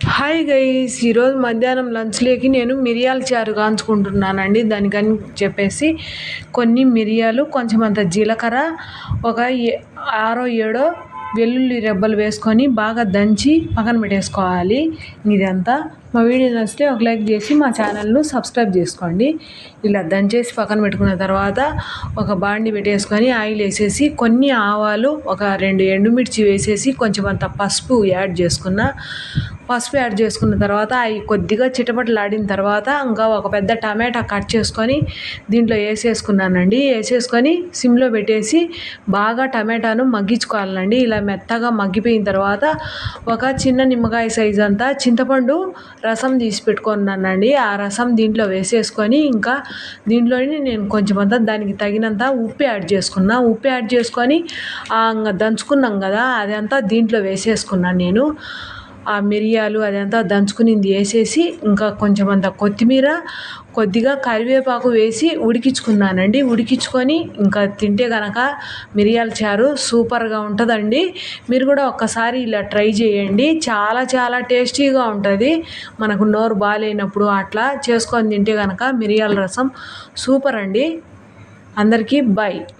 Hi guys ఈరోజు మధ్యాహ్నం లంచ్లోకి నేను మిరియాల చారు కాంచుకుంటున్నానండి. దానికని చెప్పేసి కొన్ని మిరియాలు కొంచెం అంత జీలకర్ర ఒక ఆరో ఏడో వెల్లుల్లి రెబ్బలు వేసుకొని బాగా దంచి పక్కన పెట్టేసుకోవాలి. ఇదంతా. మా వీడియో నచ్చితే ఒక లైక్ చేసి మా ఛానల్ను సబ్స్క్రైబ్ చేసుకోండి. ఇలా దంచేసి పక్కన పెట్టుకున్న తర్వాత ఒక బాండి పెట్టేసుకొని ఆయిల్ వేసేసి కొన్ని ఆవాలు ఒక రెండు ఎండుమిర్చి వేసేసి కొంచెం అంత పసుపు యాడ్ చేసుకున్న పసుపు యాడ్ చేసుకున్న తర్వాత అవి కొద్దిగా చిటపటలాడిన తర్వాత ఇంకా ఒక పెద్ద టమాటా కట్ చేసుకొని దీంట్లో వేసేసుకున్నానండి. వేసేసుకొని సిమ్లో పెట్టేసి బాగా టమాటాను మగ్గించుకోవాలండి. ఇలా మెత్తగా మగ్గిపోయిన తర్వాత ఒక చిన్న నిమ్మకాయ సైజ్ అంతా చింతపండు రసం తీసి పెట్టుకున్నానండి. ఆ రసం దీంట్లో వేసేసుకొని ఇంకా దీంట్లోని నేను కొంచెం అంతా దానికి తగినంత ఉప్పు యాడ్ చేసుకున్నా. ఉప్పు యాడ్ చేసుకొని దంచుకున్నాం కదా అదంతా దీంట్లో వేసేసుకున్నాను నేను. ఆ మిరియాలు అదంతా దంచుకునింది వేసేసి ఇంకా కొంచెం అంత కొత్తిమీర కొద్దిగా కరివేపాకు వేసి ఉడికించుకున్నానండి. ఉడికించుకొని ఇంకా తింటే కనుక మిరియాల చారు సూపర్గా ఉంటుందండి. మీరు కూడా ఒక్కసారి ఇలా ట్రై చేయండి. చాలా చాలా టేస్టీగా ఉంటుంది. మనకు నోరు బాగాలేనప్పుడు అట్లా చేసుకొని తింటే కనుక మిరియాల రసం సూపర్ అండి. అందరికీ బాయ్